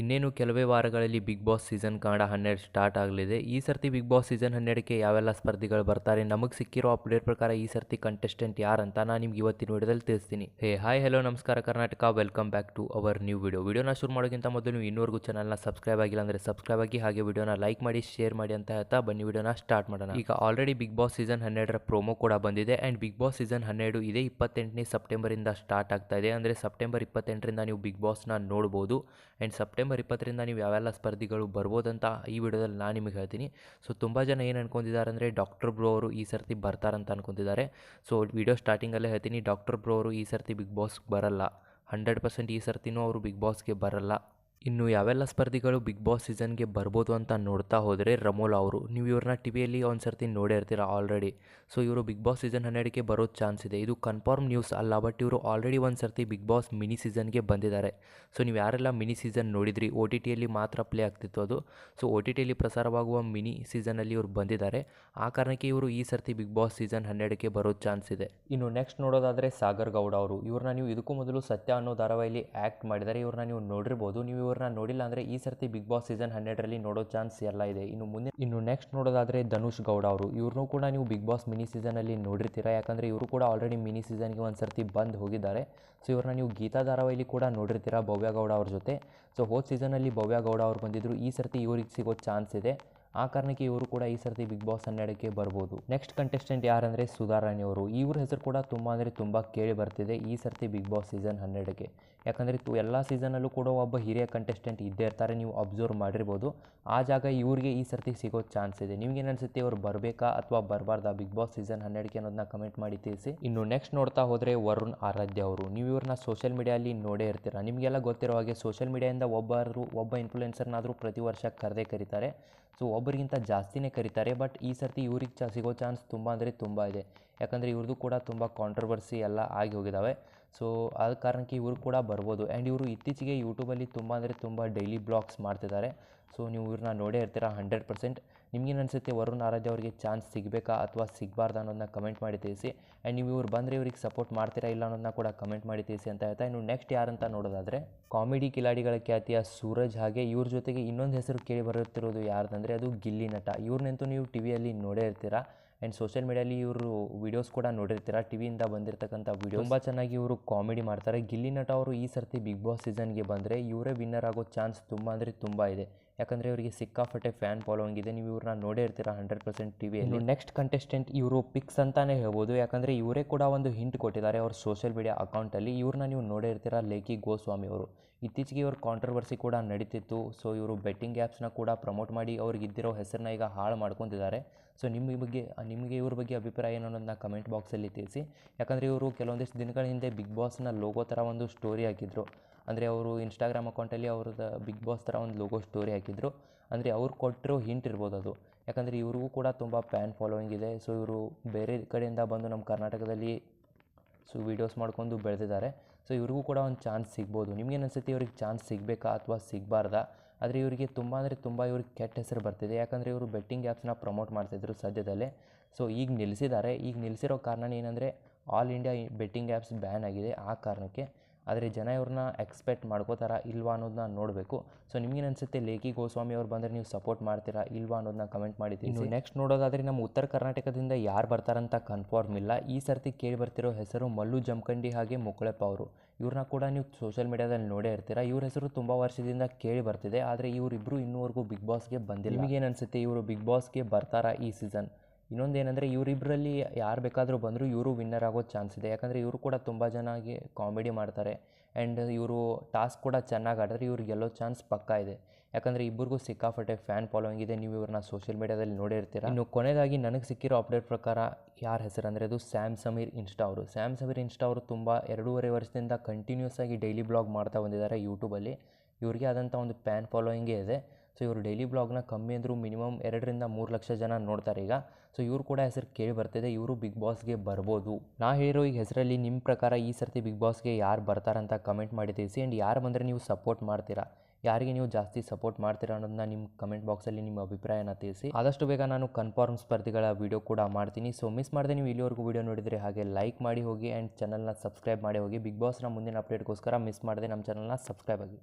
ಇನ್ನೇನು ಕೆಲವೇ ವಾರಗಳಲ್ಲಿ ಬಿಗ್ ಬಾಸ್ ಸೀಸನ್ ಕನ್ನಡ ಹನ್ನೆರಡು ಸ್ಟಾರ್ಟ್ ಆಗಲಿದೆ. ಈ ಸರ್ತಿ ಬಿಗ್ ಬಾಸ್ ಸೀಸನ್ ಹನ್ನೆರಡಕ್ಕೆ ಯಾವೆಲ್ಲ ಸ್ಪರ್ಧಿಗಳು ಬರ್ತಾರೆ? ನಮಗೆ ಸಿಕ್ಕಿರೋ ಅಪ್ಡೇಟ್ ಪ್ರಕಾರ ಈ ಸರ್ತಿ ಕಂಟೆಸ್ಟೆಂಟ್ ಯಾರು ಅಂತ ನಾನು ನಿಮ್ಗೆ ಇವತ್ತಿನ ವಿಡಿಯೋದಲ್ಲಿ ತಿಳಿಸ್ತೀನಿ. ಹೇ ಹಾಯ್ ಹಲೋ ನಮಸ್ಕಾರ Karnataka. Welcome back to our new video ವಿಡಿಯೋನ ಶುರು ಮಾಡೋಕ್ಕಿಂತ ಮೊದಲು ನೀವು ಇನ್ನೂವರೆಗೂ ಚಾನಲ್ನ ಸಬ್ಸ್ಕ್ರೈಬ್ ಆಗಿಲ್ಲ ಅಂದರೆ ಸಬ್ಸ್ಕ್ರೈಬ್ ಆಗಿ ಹಾಗೆ ವಿಡಿಯೋನ ಲೈಕ್ ಮಾಡಿ ಶೇರ್ ಮಾಡಿ ಅಂತ ಹೇಳ್ತಾ ಬನ್ನಿ, ವಿಡಿಯೋನ ಸ್ಟಾರ್ಟ್ ಮಾಡೋಣ. ಈಗ ಆಲ್ರೆಡಿ ಬಿಗ್ ಬಾಸ್ ಸೀಸನ್ ಹನ್ನೆರಡರ ಪ್ರೋಮೋ ಕೂಡ ಬಂದಿದೆ. ಆ್ಯಂಡ್ ಬಿಗ್ ಬಾಸ್ ಸೀಸನ್ ಹನ್ನೆರಡು ಇದೇ ಇಪ್ಪತ್ತೆಂಟನೇ ಸೆಪ್ಟೆಂಬರಿಂದ ಸ್ಟಾರ್ಟ್ ಆಗ್ತಾ ಇದೆ. ಅಂದರೆ ಸೆಪ್ಟೆಂಬರ್ ಇಪ್ಪತ್ತೆಂಟರಿಂದ ನೀವು ಬಿಗ್ ಬಾಸ್ನ ನೋಡ್ಬೋದು. ಆ್ಯಂಡ್ ಸೆಪ್ಟೆಂಬರ್ ಇಪ್ಪತ್ತರಿಂದ ನೀವು ಯಾವೆಲ್ಲ ಸ್ಪರ್ಧಿಗಳು ಬರ್ಬೋದಂತ ಈ ವಿಡಿಯೋದಲ್ಲಿ ನಾನು ನಿಮಗೆ ಹೇಳ್ತೀನಿ. ಸೊ, ತುಂಬ ಜನ ಏನು ಅನ್ಕೊಂಡಿದ್ದಾರೆ ಅಂದರೆ ಡಾಕ್ಟರ್ ಬ್ರೋ ಅವರು ಈ ಸರ್ತಿ ಬರ್ತಾರಂತ ಅನ್ಕೊಂತಿದ್ದಾರೆ ಸೊ, ವಿಡಿಯೋ ಸ್ಟಾರ್ಟಿಂಗಲ್ಲೇ ಹೇಳ್ತೀನಿ ಡಾಕ್ಟರ್ ಬ್ರೋ ಅವರು ಈ ಸರ್ತಿ ಬಿಗ್ ಬಾಸ್ಗೆ ಬರಲ್ಲ. ಹಂಡ್ರೆಡ್ ಪರ್ಸೆಂಟ್ ಈ ಸರ್ತಿನೂ ಅವರು ಬಿಗ್ ಬಾಸ್ಗೆ ಬರಲ್ಲ. ಇನ್ನು ಯಾವೆಲ್ಲ ಸ್ಪರ್ಧಿಗಳು ಬಿಗ್ ಬಾಸ್ ಸೀಸನ್ಗೆ ಬರ್ಬೋದು ಅಂತ ನೋಡ್ತಾ ಹೋದರೆ ರಮೋಲ್ ಅವರು. ನೀವು ಇವ್ರನ್ನ ಟಿ ವಿಯಲ್ಲಿ ಒಂದು ಸರ್ತಿ ನೋಡಿರ್ತೀರ ಆಲ್ರೆಡಿ. ಸೊ, ಇವರು ಬಿಗ್ ಬಾಸ್ ಸೀಸನ್ ಹನ್ನೆರಡಕ್ಕೆ ಬರೋ ಚಾನ್ಸ್ ಇದೆ. ಇದು ಕನ್ಫರ್ಮ್ ನ್ಯೂಸ್ ಅಲ್ಲ, ಬಟ್ ಇವರು ಆಲ್ರೆಡಿ ಒಂದು ಸರ್ತಿ ಬಿಗ್ ಬಾಸ್ ಮಿನಿ ಸೀಸನ್ಗೆ ಬಂದಿದ್ದಾರೆ. ಸೊ, ನೀವು ಯಾರೆಲ್ಲ ಮಿನಿ ಸೀಸನ್ ನೋಡಿದ್ರಿ ಒ ಟಿ ಟಿಯಲ್ಲಿ ಮಾತ್ರ ಪ್ಲೇ ಆಗ್ತಿತ್ತು ಅದು. ಸೊ ಒ ಟಿ ಟಿಯಲ್ಲಿ ಪ್ರಸಾರವಾಗುವ ಮಿನಿ ಸೀಸನಲ್ಲಿ ಇವರು ಬಂದಿದ್ದಾರೆ. ಆ ಕಾರಣಕ್ಕೆ ಇವರು ಈ ಸರ್ತಿ ಬಿಗ್ ಬಾಸ್ ಸೀಸನ್ ಹನ್ನೆರಡಕ್ಕೆ ಬರೋ ಚಾನ್ಸ್ ಇದೆ. ಇನ್ನು ನೆಕ್ಸ್ಟ್ ನೋಡೋದಾದರೆ ಸಾಗರ್ ಗೌಡ ಅವರು. ಇವ್ರನ್ನ ನೀವು ಇದಕ್ಕೂ ಮೊದಲು ಸತ್ಯ ಅನ್ನೋ ಧಾರಾವಾಹಿಯಲ್ಲಿ ಆ್ಯಕ್ಟ್ ಮಾಡಿದ್ದಾರೆ. ಇವ್ರನ್ನ ನೀವು ನೋಡಿರ್ಬೋದು. ನೀವು ಇವ್ರನ್ನ ನೋಡಿಲ್ಲ ಅಂದರೆ ಈ ಸರ್ತಿ ಬಿಗ್ ಬಾಸ್ ಸೀಸನ್ ಹನ್ನೆರಡರಲ್ಲಿ ನೋಡೋ ಚಾನ್ಸ್ ಎಲ್ಲ ಇದೆ. ಇನ್ನು ಮುಂದೆ ಇನ್ನು ನೆಕ್ಸ್ಟ್ ನೋಡೋದಾದರೆ ಧನುಷ್ ಗೌಡ ಅವರು. ಇವ್ರನ್ನೂ ಕೂಡ ನೀವು ಬಿಗ್ ಬಾಸ್ ಮಿನಿ ಸೀಸನಲ್ಲಿ ನೋಡಿರ್ತೀರಾ? ಯಾಕಂದರೆ ಇವರು ಕೂಡ ಆಲ್ರೆಡಿ ಮಿನಿ ಸೀಸನ್ಗೆ ಒಂದು ಸರ್ತಿ ಬಂದು ಹೋಗಿದ್ದಾರೆ. ಸೊ ಇವ್ರನ್ನ ನೀವು ಗೀತಾ ಧಾರಾವಾಹಿಲಿ ಕೂಡ ನೋಡಿರ್ತೀರಾ ಭವ್ಯ ಗೌಡ ಅವ್ರ ಜೊತೆ? ಸೊ ಹೋದ ಸೀಸನಲ್ಲಿ ಭವ್ಯ ಗೌಡ ಅವ್ರು ಬಂದಿದ್ದರು ಈ ಸರ್ತಿ ಇವ್ರಿಗೆ ಸಿಗೋ ಚಾನ್ಸ್ ಇದೆ. ಆ ಕಾರಣಕ್ಕೆ ಇವರು ಕೂಡ ಈ ಸರ್ತಿ ಬಿಗ್ ಬಾಸ್ ಹನ್ನೆರಡಕ್ಕೆ ಬರ್ಬೋದು. ನೆಕ್ಸ್ಟ್ ಕಂಟೆಸ್ಟೆಂಟ್ ಯಾರಂದರೆ ಸುಧಾರಾಣಿ ಅವರು. ಇವ್ರ ಹೆಸರು ಕೂಡ ತುಂಬ ಅಂದರೆ ತುಂಬ ಕೇಳಿ ಬರ್ತಿದೆ ಈ ಸರ್ತಿ ಬಿಗ್ ಬಾಸ್ ಸೀಸನ್ ಹನ್ನೆರಡಕ್ಕೆ. ಯಾಕಂದರೆ ತು ಎಲ್ಲ ಸೀಸನಲ್ಲೂ ಕೂಡ ಒಬ್ಬ ಹಿರಿಯ ಕಂಟೆಸ್ಟೆಂಟ್ ಇದ್ದೇ ಇರ್ತಾರೆ, ನೀವು ಅಬ್ಸರ್ವ್ ಮಾಡಿರ್ಬೋದು. ಆ ಜಾಗ ಇವ್ರಿಗೆ ಈ ಸರ್ತಿ ಸಿಗೋ ಚಾನ್ಸ್ ಇದೆ. ನಿಮ್ಗೇನು ಅನಿಸುತ್ತೆ ಅವ್ರು ಬರಬೇಕಾ ಅಥವಾ ಬರಬಾರ್ದಾ ಬಿಗ್ ಬಾಸ್ ಸೀಸನ್ ಹನ್ನೆರಡಕ್ಕೆ ಅನ್ನೋದನ್ನ ಕಮೆಂಟ್ ಮಾಡಿ ತಿಳಿಸಿ. ಇನ್ನು ನೆಕ್ಸ್ಟ್ ನೋಡ್ತಾ ಹೋದರೆ ವರುಣ್ ಆರಾಧ್ಯ ಅವರು. ನೀವು ಇವ್ರನ್ನ ಸೋಷಿಯಲ್ ಮೀಡಿಯಲ್ಲಿ ನೋಡೇ ಇರ್ತೀರ. ನಿಮಗೆಲ್ಲ ಗೊತ್ತಿರೋ ಹಾಗೆ ಸೋಷಿಯಲ್ ಮೀಡಿಯಾದಿಂದ ಒಬ್ಬರು, ಒಬ್ಬ ಇನ್ಫ್ಲುಯೆನ್ಸರ್ನಾದರೂ ಪ್ರತಿ ವರ್ಷ ಕರೆದೇ ಕರೀತಾರೆ. ಸೊ ಒಬ್ಬರಿಗಿಂತ ಜಾಸ್ತಿನೇ ಕರೀತಾರೆ ಬಟ್ ಈ ಸರ್ತಿ ಇವ್ರಿಗೆ ಚ, ಸಿಗೋ ಚಾನ್ಸ್ ತುಂಬ ಅಂದರೆ ತುಂಬ ಇದೆ. ಯಾಕಂದರೆ ಇವ್ರದ್ದು ಕೂಡ ತುಂಬ ಕಾಂಟ್ರವರ್ಸಿ ಎಲ್ಲ ಆಗಿ ಹೋಗಿದ್ದಾವೆ ಸೊ ಆದ ಕಾರಣಕ್ಕೆ ಇವರು ಕೂಡ ಬರ್ಬೋದು. ಆ್ಯಂಡ್ ಇವರು ಇತ್ತೀಚೆಗೆ ಯೂಟ್ಯೂಬಲ್ಲಿ ತುಂಬ ಅಂದರೆ ತುಂಬ ಡೈಲಿ ಬ್ಲಾಗ್ಸ್ ಮಾಡ್ತಿದ್ದಾರೆ. ಸೊ ನೀವು ಇವ್ರನ್ನ ನೋಡೇ ಇರ್ತೀರ ಹಂಡ್ರೆಡ್ ಪರ್ಸೆಂಟ್ ನಿಮಗೇನು ಅನಿಸುತ್ತೆ? ವರುಣ್ ಆರಾಧ್ಯ ಅವರಿಗೆ ಚಾನ್ಸ್ ಸಿಗಬೇಕಾ ಅಥವಾ ಸಿಗಬಾರ್ದು ಅನ್ನೋದನ್ನ ಕಮೆಂಟ್ ಮಾಡಿ ತಿಳಿಸಿ. ಆ್ಯಂಡ್ ನೀವು ಇವ್ರು ಬಂದರೆ ಇವ್ರಿಗೆ ಸಪೋರ್ಟ್ ಮಾಡ್ತೀರಾ ಇಲ್ಲ ಅನ್ನೋದನ್ನ ಕೂಡ ಕಮೆಂಟ್ ಮಾಡಿ ತಿಳಿಸಿ ಅಂತ ಹೇಳ್ತಾ ಇನ್ನು ನೆಕ್ಸ್ಟ್ ಯಾರಂತ ನೋಡೋದಾದರೆ ಕಾಮಿಡಿ ಕಿಲಾಡಿಗಳ ಖ್ಯಾತಿಯ ಸೂರಜ್ ಹಾಗೆ ಇವ್ರ ಜೊತೆಗೆ ಇನ್ನೊಂದು ಹೆಸರು ಕೇಳಿ ಬರುತ್ತಿರೋದು ಯಾರ್ದಂದರೆ ಅದು ಗಿಲ್ಲಿ ನಟ. ಇವ್ರನ್ನಂತೂ ನೀವು ಟಿ ವಿಯಲ್ಲಿ ನೋಡೇ ಇರ್ತೀರಾ. ಆ್ಯಂಡ್ ಸೋಷಿಯಲ್ ಮೀಡಿಯಲ್ಲಿ ಇವರು ವೀಡಿಯೋಸ್ ಕೂಡ ನೋಡಿರ್ತೀರ? ಟಿ ವಿಯಿಂದ ಬಂದಿರತಕ್ಕಂಥ ವೀಡಿಯೋ ತುಂಬ ಚೆನ್ನಾಗಿ ಇವರು ಕಾಮಿಡಿ ಮಾಡ್ತಾರೆ. ಗಿಲ್ಲಿ ನಟ ಅವರು ಈ ಸರ್ತಿ ಬಿಗ್ ಬಾಸ್ ಸೀಸನ್ಗೆ ಬಂದರೆ ಇವರೇ ವಿನ್ನರ್ ಆಗೋ ಚಾನ್ಸ್ ತುಂಬ ಅಂದರೆ ತುಂಬ ಇದೆ. ಯಾಕಂದರೆ ಇವರಿಗೆ ಸಿಕ್ಕಾಪಟ್ಟೆ ಫ್ಯಾನ್ ಫಾಲೋವಿಂಗ್ ಇದೆ. ನೀವು ಇವ್ರನ್ನ ನೋಡೇ ಇರ್ತೀರ ಹಂಡ್ರೆಡ್ ಪರ್ಸೆಂಟ್ ಟಿ ವಿಯಲ್ಲಿ ನೆಕ್ಸ್ಟ್ ಕಂಟೆಸ್ಟೆಂಟ್ ಇವರು ಪಿಕ್ಸ್ ಅಂತಲೇ ಹೇಳ್ಬೋದು. ಯಾಕಂದರೆ ಇವರೇ ಕೂಡ ಒಂದು ಹಿಂಟ್ ಕೊಟ್ಟಿದ್ದಾರೆ ಅವ್ರ ಸೋಷಿಯಲ್ ಮೀಡಿಯಾ ಅಕೌಂಟಲ್ಲಿ ಇವ್ರನ್ನ ನೀವು ನೋಡೇ ಇರ್ತೀರ ಲೇಖಿ ಗೋಸ್ವಾಮಿ ಅವರು? ಇತ್ತೀಚೆಗೆ ಇವ್ರ ಕಾಂಟ್ರವರ್ಸಿ ಕೂಡ ನಡೀತಿತ್ತು. ಸೊ ಇವರು ಬೆಟ್ಟಿಂಗ್ ಆ್ಯಪ್ಸ್ನ ಕೂಡ ಪ್ರಮೋಟ್ ಮಾಡಿ ಅವ್ರಿಗೆ ಇದ್ದಿರೋ ಹೆಸರನ್ನ ಈಗ ಹಾಳು ಮಾಡ್ಕೊತಿದ್ದಾರೆ. ಸೊ ನಿಮ್ಮ ಬಗ್ಗೆ, ನಿಮಗೆ ಇವ್ರ ಬಗ್ಗೆ ಅಭಿಪ್ರಾಯ ಏನು ಅನ್ನೋದನ್ನ ಕಮೆಂಟ್ ಬಾಕ್ಸಲ್ಲಿ ತಿಳಿಸಿ. ಯಾಕಂದರೆ ಇವರು ಕೆಲವೊಂದಿಷ್ಟು ದಿನಗಳ ಹಿಂದೆ ಬಿಗ್ ಬಾಸ್ನ ಲೋಗೋ ಥರ ಒಂದು ಸ್ಟೋರಿ ಹಾಕಿದ್ರು. ಅಂದರೆ ಅವರು ಇನ್ಸ್ಟಾಗ್ರಾಮ್ ಅಕೌಂಟಲ್ಲಿ ಅವ್ರದ್ದು ಬಿಗ್ ಬಾಸ್ ಥರ ಒಂದು ಲೋಗೋ ಸ್ಟೋರಿ ಹಾಕಿದ್ರು. ಅಂದರೆ ಅವ್ರು ಕೊಟ್ಟಿರೋ ಹಿಂಟ್ ಇರ್ಬೋದು ಅದು. ಯಾಕಂದರೆ ಇವ್ರಿಗೂ ಕೂಡ ತುಂಬ ಫ್ಯಾನ್ ಫಾಲೋಯಿಂಗ್ ಇದೆ. ಸೊ ಇವರು ಬೇರೆ ಕಡೆಯಿಂದ ಬಂದು ನಮ್ಮ ಕರ್ನಾಟಕದಲ್ಲಿ ಸೊ ವೀಡಿಯೋಸ್ ಮಾಡ್ಕೊಂಡು ಬೆಳೆದಿದ್ದಾರೆ. ಸೊ ಇವ್ರಿಗೂ ಕೂಡ ಒಂದು ಚಾನ್ಸ್ ಸಿಗ್ಬೋದು. ನಿಮ್ಗೇನು ಅನಿಸುತ್ತೆ ಇವ್ರಿಗೆ ಚಾನ್ಸ್ ಸಿಗಬೇಕಾ ಅಥವಾ ಸಿಗಬಾರ್ದಾ? ಆದರೆ ಇವರಿಗೆ ತುಂಬ ಅಂದರೆ ತುಂಬ ಇವ್ರಿಗೆ ಕೆಟ್ಟ ಹೆಸರು ಬರ್ತಿದೆ. ಯಾಕಂದರೆ ಇವರು ಬೆಟ್ಟಿಂಗ್ ಆ್ಯಪ್ಸ್ನ ಪ್ರಮೋಟ್ ಮಾಡ್ತಿದ್ರು ಸದ್ಯದಲ್ಲೇ. ಸೊ ಈಗ ನಿಲ್ಲಿಸಿದ್ದಾರೆ ಈಗ ನಿಲ್ಲಿಸಿರೋ ಕಾರಣ ಏನಂದರೆ all India betting apps ban ಆಗಿದೆ ಆ ಕಾರಣಕ್ಕೆ. ಆದರೆ ಜನ ಇವ್ರನ್ನ ಎಕ್ಸ್ಪೆಕ್ಟ್ ಮಾಡ್ಕೋತಾರ ಇಲ್ವಾ ಅನ್ನೋದನ್ನ ನೋಡಬೇಕು. ಸೊ ನಿಮ್ಗೇನು ಅನಿಸುತ್ತೆ ಲೇಖಿ ಗೋಸ್ವಾಮಿ ಅವ್ರು ಬಂದರೆ ನೀವು ಸಪೋರ್ಟ್ ಮಾಡ್ತೀರಾ ಇಲ್ವಾ ಅನ್ನೋದನ್ನ ಕಮೆಂಟ್ ಮಾಡಿದ್ದೀನಿ ಸೊ ನೆಕ್ಸ್ಟ್ ನೋಡೋದಾದರೆ ನಮ್ಮ ಉತ್ತರ ಕರ್ನಾಟಕದಿಂದ ಯಾರು ಬರ್ತಾರಂತ ಕನ್ಫರ್ಮ್ ಇಲ್ಲ. ಈ ಸರ್ತಿ ಕೇಳಿ ಬರ್ತಿರೋ ಹೆಸರು ಮಲ್ಲು ಜಮಖಂಡಿ ಹಾಗೆ ಮುಕ್ಕಳಪ್ಪ ಅವರು. ಇವ್ರನ್ನ ಕೂಡ ನೀವು ಸೋಷಿಯಲ್ ಮೀಡಿಯಾದಲ್ಲಿ ನೋಡೇ ಇರ್ತೀರಾ? ಇವ್ರ ಹೆಸರು ತುಂಬ ವರ್ಷದಿಂದ ಕೇಳಿ ಬರ್ತಿದೆ ಆದರೆ ಇವರಿಬ್ಬರು ಇನ್ನೂವರೆಗೂ ಬಿಗ್ ಬಾಸ್ಗೆ ಬಂದಿಲ್ಲ. ನಿಮಗೇನು ಅನಿಸುತ್ತೆ ಇವರು ಬಿಗ್ ಬಾಸ್ಗೆ ಬರ್ತಾರಾ ಈ ಸೀಸನ್ ಇನ್ನೊಂದು ಏನಂದರೆ ಇವರಿಬ್ಬರಲ್ಲಿ ಯಾರು ಬೇಕಾದರೂ ಬಂದರೂ ಇವರು ವಿನ್ನರ್ ಆಗೋ ಚಾನ್ಸ್ ಇದೆ. ಯಾಕಂದರೆ ಇವರು ಕೂಡ ತುಂಬ ಚೆನ್ನಾಗಿ ಕಾಮಿಡಿ ಮಾಡ್ತಾರೆ. ಆ್ಯಂಡ್ ಇವರು ಟಾಸ್ಕ್ ಕೂಡ ಚೆನ್ನಾಗಿ ಆಡಿದ್ರೆ ಇವ್ರಿಗೆ ಗೆಲ್ಲೋ ಚಾನ್ಸ್ ಪಕ್ಕಾ ಇದೆ. ಯಾಕಂದರೆ ಇಬ್ಬರಿಗೂ ಸಿಕ್ಕಾಪಟ್ಟೆ ಫ್ಯಾನ್ ಫಾಲೋಯಿಂಗ್ ಇದೆ. ನೀವು ಇವ್ರನ್ನ ಸೋಷಿಯಲ್ ಮೀಡ್ಯಾದಲ್ಲಿ ನೋಡಿರ್ತೀರ. ಇನ್ನು ಕೊನೆಯದಾಗಿ ನನಗೆ ಸಿಕ್ಕಿರೋ ಅಪ್ಡೇಟ್ ಪ್ರಕಾರ ಯಾರ ಹೆಸರು ಅಂದರೆ ಅದು ಸ್ಯಾಮ್ ಸಮೀರ್ ಇನ್ಸ್ಟಾ ಅವರು. ಸ್ಯಾಮ್ ಸಮೀರ್ ಇನ್ಸ್ಟಾ ಅವರು ತುಂಬ ಎರಡೂವರೆ ವರ್ಷದಿಂದ ಕಂಟಿನ್ಯೂಸ್ ಆಗಿ ಡೈಲಿ ಬ್ಲಾಗ್ ಮಾಡ್ತಾ ಬಂದಿದ್ದಾರೆ ಯೂಟ್ಯೂಬಲ್ಲಿ ಇವ್ರಿಗೆ ಆದಂಥ ಒಂದು ಫ್ಯಾನ್ ಫಾಲೋಯಿಂಗೇ ಇದೆ. ಸೊ ಇವರು ಡೈಲಿ ಬ್ಲಾಗ್ನ ಕಮ್ಮಿ ಅಂದರೂ ಮಿನಿಮಮ್ ಎರಡರಿಂದ ಮೂರು ಲಕ್ಷ ಜನ ನೋಡ್ತಾರೆ ಈಗ. ಸೊ ಇವರು ಕೂಡ ಹೆಸರು ಕೇಳಿ ಬರ್ತಿದೆ, ಇವರು ಬಿಗ್ ಬಾಸ್ಗೆ ಬರ್ಬೋದು. ನಾ ಹೇಳಿರೋ ಈ ಹೆಸರಲ್ಲಿ ನಿಮ್ಮ ಪ್ರಕಾರ ಈ ಸರ್ತಿ ಬಿಗ್ ಬಾಸ್ಗೆ ಯಾರು ಬರ್ತಾರಂತ ಕಮೆಂಟ್ ಮಾಡಿ ತಿಳಿಸಿ ಆ್ಯಂಡ್ ಯಾರು ಬಂದರೆ ನೀವು ಸಪೋರ್ಟ್ ಮಾಡ್ತೀರಾ? ಯಾರಿಗೆ ನೀವು ಜಾಸ್ತಿ ಸಪೋರ್ಟ್ ಮಾಡ್ತೀರಾ ಅನ್ನೋದನ್ನ ನಿಮ್ಮ ಕಮೆಂಟ್ ಬಾಕ್ಸಲ್ಲಿ ನಿಮ್ಮ ಅಭಿಪ್ರಾಯನ ತಿಳಿಸಿ. ಆದಷ್ಟು ಬೇಗ ನಾನು ಕನ್ಫರ್ಮ್ ಸ್ಪರ್ಧಿಗಳ ವಿಡಿಯೋ ಕೂಡ ಮಾಡ್ತೀನಿ. ಸೊ ಮಿಸ್ ಮಾಡದೆ ನೀವು ಇಲ್ಲಿವರೆಗೂ ವಿಡಿಯೋ ನೋಡಿದರೆ ಹಾಗೆ ಲೈಕ್ ಮಾಡಿ ಹೋಗಿ ಆ್ಯಂಡ್ ಚಾನಲ್ನ ಸಬ್ಸ್ಕ್ರೈಬ್ ಮಾಡಿ ಹೋಗಿ. ಬಿಗ್ ಬಾಸ್ನ ಮುಂದಿನ ಅಪ್ಡೇಟ್ಗೋಸ್ಕರ ಮಿಸ್ ಮಾಡದೆ ನಮ್ಮ ಚಾನಲ್ನ ಸಬ್ಸ್ಕ್ರೈಬ್ ಆಗಿ.